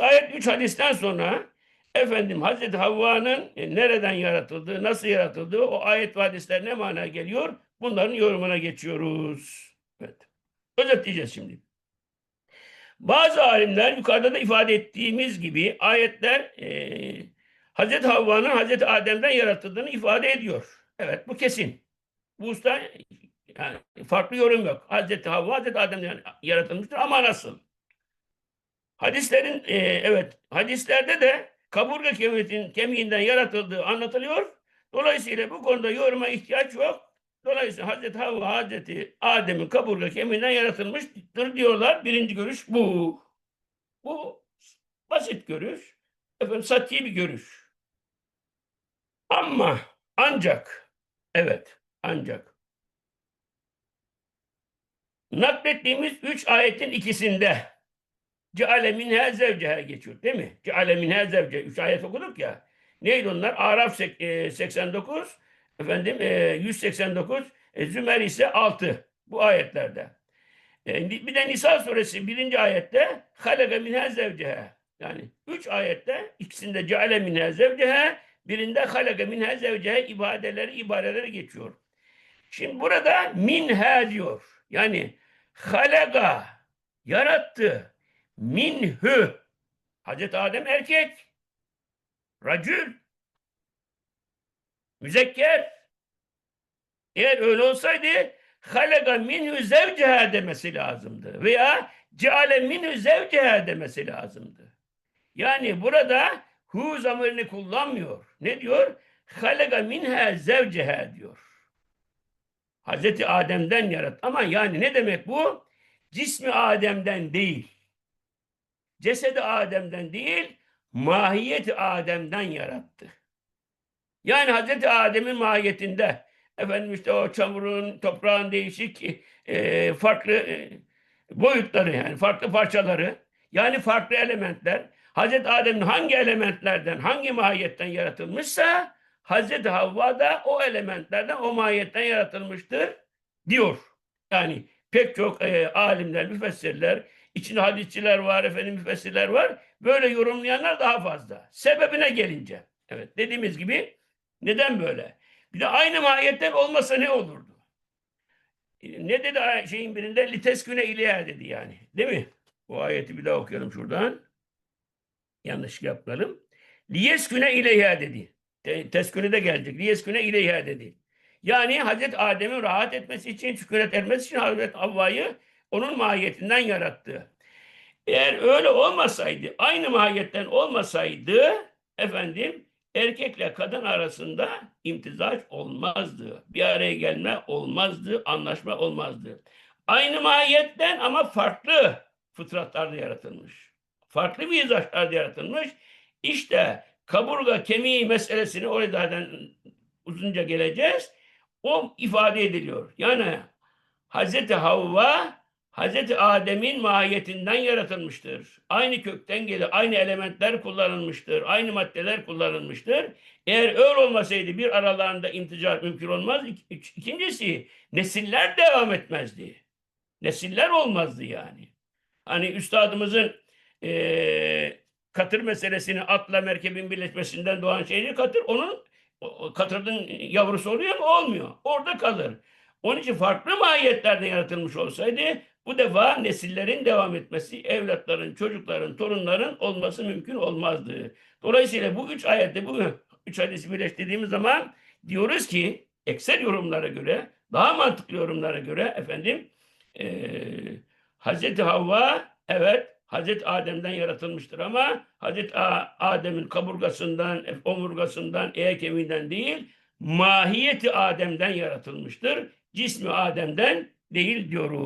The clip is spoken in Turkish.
ayet, üç hadisten sonra efendim Hazreti Havva'nın e, nereden yaratıldığı, nasıl yaratıldığı o ayet ve hadisler ne mana geliyor? Bunların yorumuna geçiyoruz. Evet. Özetleyeceğiz şimdi. Bazı alimler yukarıda da ifade ettiğimiz gibi ayetler e, Hazreti Havva'nın Hazreti Adem'den yaratıldığını ifade ediyor. Evet bu kesin. Bu usta yani farklı yorum yok. Hazreti Havva Hazreti Adem'den yaratılmıştır ama nasıl? Hadislerin e, evet hadislerde de kaburga kemiğinin, kemiğinden yaratıldığı anlatılıyor. Dolayısıyla bu konuda yoruma ihtiyaç yok. Dolayısıyla Hazreti Havva Hazreti Adem'in kaburga kemiğinden yaratılmıştır diyorlar. Birinci görüş bu. Bu basit görüş. Efendim sati bir görüş. Ama ancak evet ancak naklettiğimiz üç ayetin ikisinde ceale minha zevceha geçiyor değil mi? Ceale minha zevce. Üç ayet okuduk ya. Neydi onlar? Araf sek- e, 89, efendim e, 189, e, Zümer ise 6 bu ayetlerde. E, bir de Nisa suresi birinci ayette halaka minha zevceha. Yani üç ayette ikisinde ceale minha zevceha, birinde halaka minha zevceha ibadeleri ibareleri geçiyor. Şimdi burada minha diyor. Yani halaka yarattı. Minhü. Hazreti Adem erkek. Racül. Müzekker. Eğer öyle olsaydı halaka minhü zevceha demesi lazımdı. Veya ceale minhü zevceha demesi lazımdı. Yani burada hu zamirini kullanmıyor. Ne diyor? Halaka minha zevceha diyor. Hazreti Adem'den yarat. Ama yani ne demek bu? Cismi Adem'den değil. Cesedi Adem'den değil, mahiyeti Adem'den yarattı. Yani Hazreti Adem'in mahiyetinde efendim işte o çamurun, toprağın değişik e, farklı e, boyutları yani farklı parçaları yani farklı elementler Hazreti Adem'in hangi elementlerden, hangi mahiyetten yaratılmışsa Hazreti Havva da o elementlerden, o mahiyetten yaratılmıştır diyor. Yani pek çok e, alimler, müfessirler, içinde hadisçiler var, efendim müfessirler var. Böyle yorumlayanlar daha fazla. Sebebine gelince. Evet dediğimiz gibi neden böyle? Bir de aynı mahiyetten olmasa ne olurdu? Ne dedi şeyin birinde? Litesküne ileyha dedi yani. Değil mi? Bu ayeti bir daha okuyalım şuradan. Yanlış yapmayalım. Liyesküne ileyha dedi. Te- Tesküne de gelecek. Liyesküne ileyha dedi. Yani Hazreti Adem'in rahat etmesi için, sükunet etmesi için Hazreti Havva'yı onun mahiyetinden yarattı. Eğer öyle olmasaydı, aynı mahiyetten olmasaydı efendim erkekle kadın arasında imtizaç olmazdı. Bir araya gelme olmazdı, anlaşma olmazdı. Aynı mahiyetten ama farklı fıtratlarda yaratılmış. Farklı mizaçlarda yaratılmış. İşte kaburga kemiği meselesini oraya zaten uzunca geleceğiz. O ifade ediliyor. Yani Hazreti Havva Hazreti Adem'in mahiyetinden yaratılmıştır. Aynı kökten gelir, aynı elementler kullanılmıştır, aynı maddeler kullanılmıştır. Eğer öyle olmasaydı bir aralarında inticar mümkün olmaz. İk- ik- İkincisi nesiller devam etmezdi. Nesiller olmazdı yani. Hani üstadımızın eee, katır meselesini atla merkebin birleşmesinden doğan şeydi katır. Onun katırın yavrusu oluyor mu? Olmuyor. Orada kalır. Onun için farklı mahiyetlerde yaratılmış olsaydı bu defa nesillerin devam etmesi, evlatların, çocukların, torunların olması mümkün olmazdı. Dolayısıyla bu üç ayette, bu üç hadisi birleştirdiğimiz zaman diyoruz ki ekser yorumlara göre, daha mantıklı yorumlara göre efendim eee Hazreti Havva evet Hazreti Adem'den yaratılmıştır ama Hazreti Adem'in kaburgasından, omurgasından, eğer kemiğinden değil, mahiyeti Adem'den yaratılmıştır. Cismi Adem'den değil diyoruz.